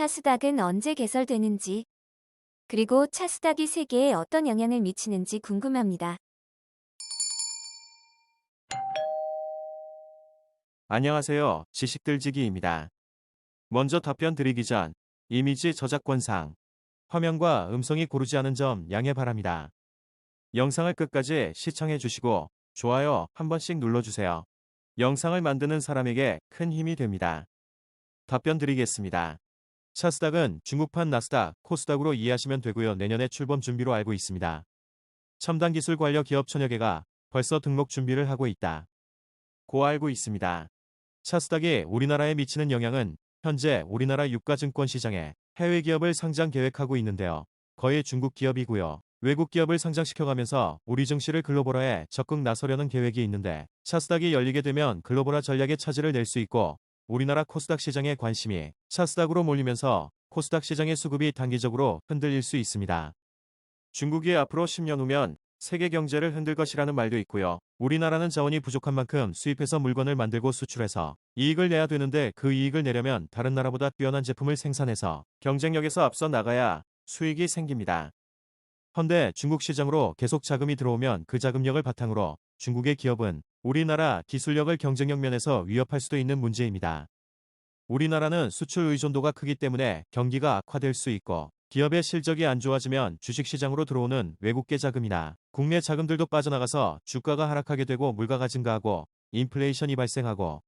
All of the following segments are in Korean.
차수닥은 언제 개설되는지, 그리고 차수닥이 세계에 어떤 영향을 미치는지 궁금합니다. 안녕하세요. 지식들지기입니다. 먼저 답변 드리기 전 이미지 저작권상 화면과 음성이 고르지 않은 점 양해 바랍니다. 영상을 끝까지 시청해 주시고 좋아요 한 번씩 눌러주세요. 영상을 만드는 사람에게 큰 힘이 됩니다. 답변 드리겠습니다. 차스닥은 중국판 나스닥, 코스닥으로 이해하시면 되고요. 내년에 출범 준비로 알고 있습니다. 첨단 기술 관련 기업 천여 개가 벌써 등록 준비를 하고 있다. 고 알고 있습니다. 차스닥이 우리나라에 미치는 영향은 현재 우리나라 유가증권 시장에 해외 기업을 상장 계획하고 있는데요. 거의 중국 기업이고요. 외국 기업을 상장시켜가면서 우리 증시를 글로벌화에 적극 나서려는 계획이 있는데 차스닥이 열리게 되면 글로벌화 전략의 차질을 낼 수 있고 우리나라 코스닥 시장의 관심이 차스닥으로 몰리면서 코스닥 시장의 수급이 단기적으로 흔들릴 수 있습니다. 중국이 앞으로 10년 후면 세계 경제를 흔들 것이라는 말도 있고요. 우리나라는 자원이 부족한 만큼 수입해서 물건을 만들고 수출해서 이익을 내야 되는데 그 이익을 내려면 다른 나라보다 뛰어난 제품을 생산해서 경쟁력에서 앞서 나가야 수익이 생깁니다. 헌데 중국 시장으로 계속 자금이 들어오면 그 자금력을 바탕으로 중국의 기업은 우리나라 기술력을 경쟁력 면에서 위협할 수도 있는 문제입니다. 우리나라는 수출 의존도가 크기 때문에 경기가 악화될 수 있고 기업의 실적이 안 좋아지면 주식시장으로 들어오는 외국계 자금이나 국내 자금들도 빠져나가서 주가가 하락하게 되고 물가가 증가하고 인플레이션이 발생하고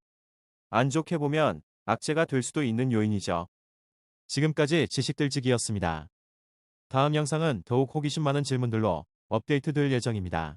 안 좋게 보면 악재가 될 수도 있는 요인이죠. 지금까지 지식들지기였습니다. 다음 영상은 더욱 호기심 많은 질문들로 업데이트 될 예정입니다.